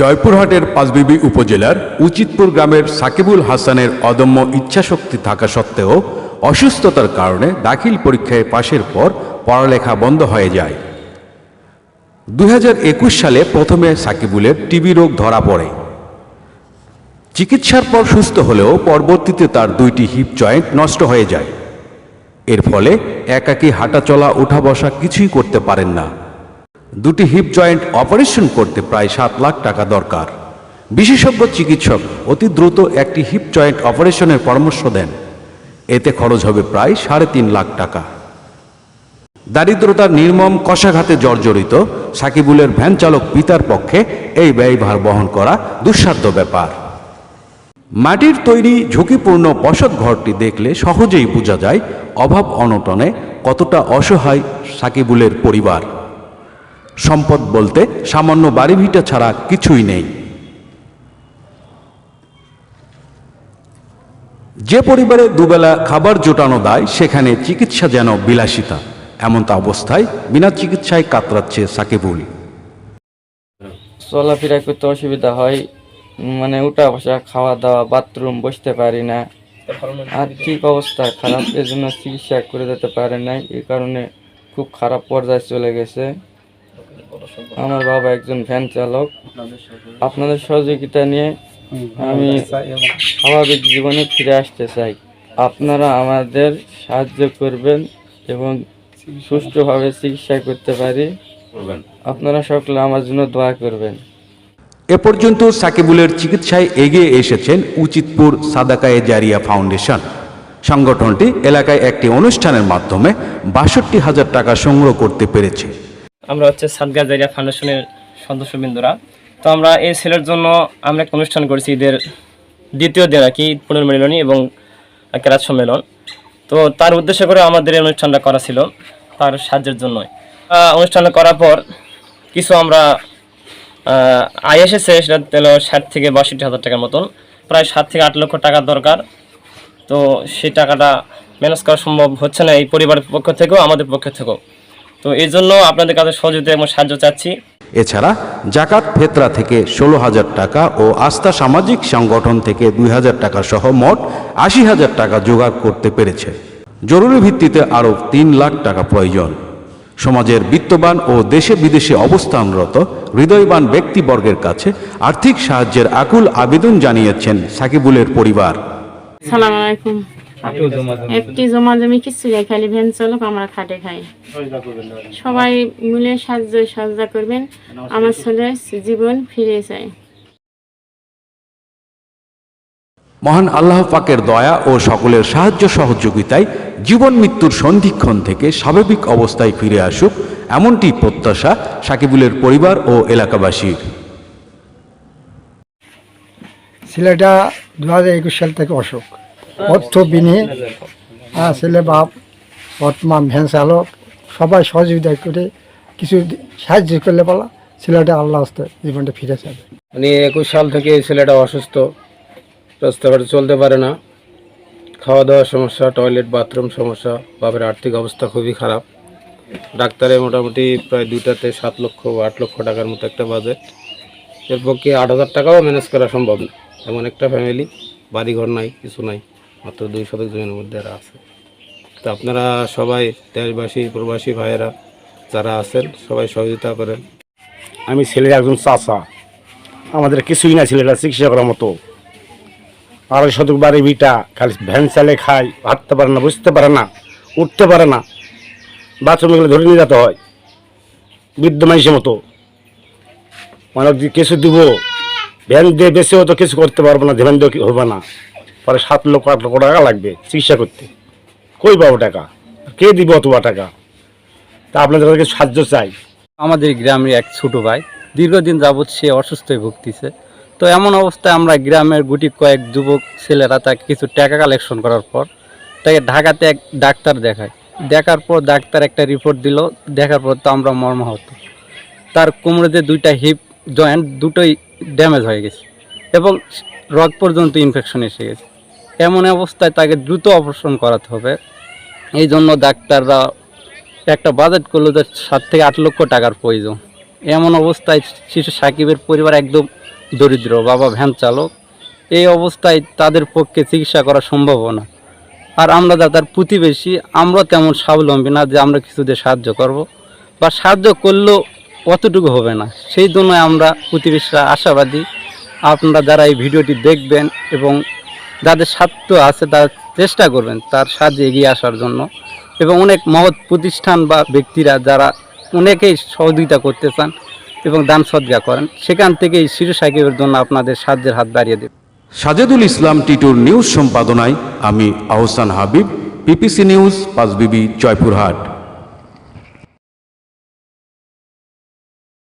জয়পুরহাটের পাঁচবিবি উপজেলার উচিতপুর গ্রামের সাকিবুল হাসানের অদম্য ইচ্ছাশক্তি থাকা সত্ত্বেও অসুস্থতার কারণে দাখিল পরীক্ষায় পাশের পর পড়ালেখা বন্ধ হয়ে যায়। দু হাজার একুশ সালে প্রথমে সাকিবুলের টিবি রোগ ধরা পড়ে। চিকিৎসার পর সুস্থ হলেও পরবর্তীতে তার দুইটি হিপ জয়েন্ট নষ্ট হয়ে যায়। এর ফলে একাকী হাঁটা চলা ওঠা বসা কিছুই করতে পারেন না। দুটি হিপ জয়েন্ট অপারেশন করতে প্রায় সাত লাখ টাকা দরকার। বিশেষজ্ঞ চিকিৎসক অতি দ্রুত একটি হিপ জয়েন্ট অপারেশনের পরামর্শ দেন। এতে খরচ হবে প্রায় সাড়ে তিন লাখ টাকা। দারিদ্রতার নির্মম কষাঘাতে জর্জরিত সাকিবুলের ভ্যান চালক পিতার পক্ষে এই ব্যয়ভার বহন করা দুঃসাধ্য ব্যাপার। মাটির তৈরি ঝুঁকিপূর্ণ বসত ঘরটি দেখলে সহজেই বোঝা যায় অভাব অনটনে কতটা অসহায় সাকিবুলের পরিবার। সম্পদ বলতে সামান্য বাড়ি ভিটা ছাড়া কিছুই নেই। যে পরিবারে দুবেলা খাবার জোটানো দেয়, সেখানে চিকিৎসা যেন বিলাসিতা। এমনটা অবস্থায় বিনা চিকিৎসায় কাতরাচ্ছে সাকিবুল। চলাফেরা করতে অসুবিধা হয় মানে উঠা বসা, খাওয়া দাওয়া, বাথরুম বসতে পারি না। আর্থিক অবস্থা খারাপ এর জন্য চিকিৎসা করে যেতে পারে নাই এই কারণে খুব খারাপ পর্যায়ে চলে গেছে। আমার বাবা একজন ভ্যান চালক। আপনাদের সহযোগিতা। নিয়ে আমি স্বাভাবিক জীবনে ফিরে আসতে চাই। আপনারা আমাদের সাহায্য করবেন এবং সুষ্ঠুভাবে চিকিৎসা করতে পারি। আপনারা সকলে আমার জন্য দোয়া করবেন। এ পর্যন্ত সাকিবুলের চিকিৎসায় এগিয়ে এসেছেন উচিতপুর সাদাকায়ে জারিয়া ফাউন্ডেশন। সংগঠনটি এলাকায় একটি অনুষ্ঠানের মাধ্যমে বাষট্টি হাজার টাকা সংগ্রহ করতে পেরেছে। আমরা হচ্ছে সাদগা জারিয়া ফাউন্ডেশনের সদস্যবৃন্দরা। তো আমরা এই ছেলের জন্য আমরা একটা অনুষ্ঠান করেছি ঈদের দ্বিতীয় দিন আর কি, ঈদ পুনর্মিলনী এবং কেরাত সম্মেলন। তো তার উদ্দেশ্য করে আমাদের এই অনুষ্ঠানটা করা ছিল তার সাহায্যের জন্যই। অনুষ্ঠানটা করার পর কিছু আমরা আয় এসেছে, সেটা হলো ষাট থেকে বাষট্টি হাজার টাকার মতন। প্রায় সাত থেকে আট লক্ষ টাকার দরকার। তো সেই টাকাটা ম্যানেজ করা সম্ভব হচ্ছে না এই পরিবারের পক্ষ থেকেও, আমাদের পক্ষ থেকেও। তো এই জন্য আপনাদের কাছে সহযোগিতা এবং সাহায্য চাচ্ছি। এছাড়া জাকাত ফেতরা থেকে ষোলো হাজার টাকা ও আস্থা সামাজিক সংগঠন থেকে দুই হাজার টাকা সহ মোট আশি হাজার টাকা জোগাড় করতে পেরেছে। জরুরি ভিত্তিতে আরও তিন লাখ টাকা প্রয়োজন। সমাজের বিত্তবান ও দেশে বিদেশে অবস্থানরত হৃদয়বান ব্যক্তিবর্গের কাছে আর্থিক সাহায্যের আকুল আবেদন জানিয়েছেন সাকিবুলের পরিবার। সালাম আলাইকুম। একটি জমা। জমি কিছু যায় খালি ভ্যান চালক আমরা খাটে খাই। সবাই মিলে সাহায্য সাহায্য করবেন। আমার ছেলের জীবন ফিরে চাই মহান আল্লাহ পাকের দয়া ও সকলের সাহায্য সহযোগিতায় জীবন মৃত্যুর সন্ধিক্ষণ থেকে স্বাভাবিক অবস্থায় ফিরে আসুক এমনটি প্রত্যাশা সাকিবুলের পরিবার ও এলাকাবাসীর। ছেলেটা দু হাজার একুশ সাল থেকে অসুখ। অর্থ আর ছেলে বাপ, বর্তমান ভ্যান চালক, সবাই সহযোগিতা করে কিছু সাহায্য করলে বলা, ছেলেটা আল্লাহ হস্তে জীবনটা ফিরে যাবে। মানে একুশ সাল থেকে এই ছেলেটা অসুস্থ রাস্তাঘাটে চলতে পারে না। খাওয়া দাওয়ার সমস্যা, টয়লেট, বাথরুম সমস্যা, বাপের আর্থিক অবস্থা খুবই খারাপ। ডাক্তারে মোটামুটি প্রায় দুইটাতে সাত লক্ষ আট লক্ষ টাকার মতো একটা বাজেট এর পক্ষে আট হাজার টাকাও ম্যানেজ করা সম্ভব না। এমন একটা ফ্যামিলি বাড়িঘর নাই, কিছু নাই। মাত্র দুই শতক জমির মধ্যে এরা আছে। তো আপনারা সবাই দেশবাসী, প্রবাসী ভাইয়েরা যারা আছেন, সবাই সহযোগিতা করেন। আমি ছেলের একজন চাচা। আমাদের কিছুই না ছেলেরা চিকিৎসা করার মতো। আড়াই শতক বাড়ি বিটা, খালি ভ্যান চালে খায়, হাঁটতে পারে না বুঝতে পারে না, উঠতে পারে না। বাথরুমে গেলে ধরে নিয়ে যেতে হয়। বৃদ্ধ মানুষের মতো। মানে কিছু দিব, ভ্যান দিয়ে বেশিও তো কিছু করতে পারব না ধ্যান দিয়ে হবে না। পরে সাত লক্ষ, আট লক্ষ টাকা লাগবে চিকিৎসা করতে। কই পাবো টাকা? কে দিব অতবা টাকা? তা আপনাদের কাছে সাহায্য চাই। আমাদের গ্রামের এক ছোট ভাই, দীর্ঘদিন যাবৎ সে অসুস্থ হয়ে ভুগতেছে। তো এমন অবস্থায় আমরা গ্রামের গুটি কয়েক যুবক ছেলেরা তাকে কিছু টাকা কালেকশন করার পর তাকে ঢাকাতে এক ডাক্তার দেখায়। দেখার পর ডাক্তার একটা রিপোর্ট দিল। দেখার পর তো আমরা মর্মাহত। তার কোমরেতে দুইটা হিপ জয়েন্ট দুটোই ড্যামেজ হয়ে গেছে এবং রগ পর্যন্ত ইনফেকশন এসে গেছে। এমন অবস্থায় তাকে দ্রুত অপারেশন করাতে হবে। এই জন্য ডাক্তাররা একটা বাজেট করল যে সাত থেকে আট লক্ষ টাকার প্রয়োজন। এমন অবস্থায় শিশু সাকিবের পরিবার একদম দরিদ্র, বাবা ভ্যান চালক। এই অবস্থায় তাদের পক্ষে চিকিৎসা করা সম্ভব না। আর আমরা যা তার প্রতিবেশী, আমরা তেমন স্বাবলম্বী না যে আমরা কিছু দিয়ে সাহায্য করব। বা সাহায্য করলেও অতটুকু হবে না। সেই জন্য আমরা প্রতিবেশীরা আশাবাদী। আপনারা যারা এই ভিডিওটি দেখবেন এবং যাদের স্বার্থ আছে তারা চেষ্টা করবেন তার সাহায্যে এগিয়ে আসার জন্য। এবং অনেক মহৎ প্রতিষ্ঠান বা ব্যক্তিরা যারা অনেকেই সহযোগিতা করতে চান এবং দান সদ্গা করেন, সেখান থেকে এই শিশু সাইকেলের জন্য আপনাদের সাহায্যের হাত বাড়িয়ে দেবে। সাজেদুল ইসলাম টিটুর নিউজ সম্পাদনায় আমি আহসান হাবিব, পিপিসি নিউজ, পাঁচবিবি, জয়পুরহাট।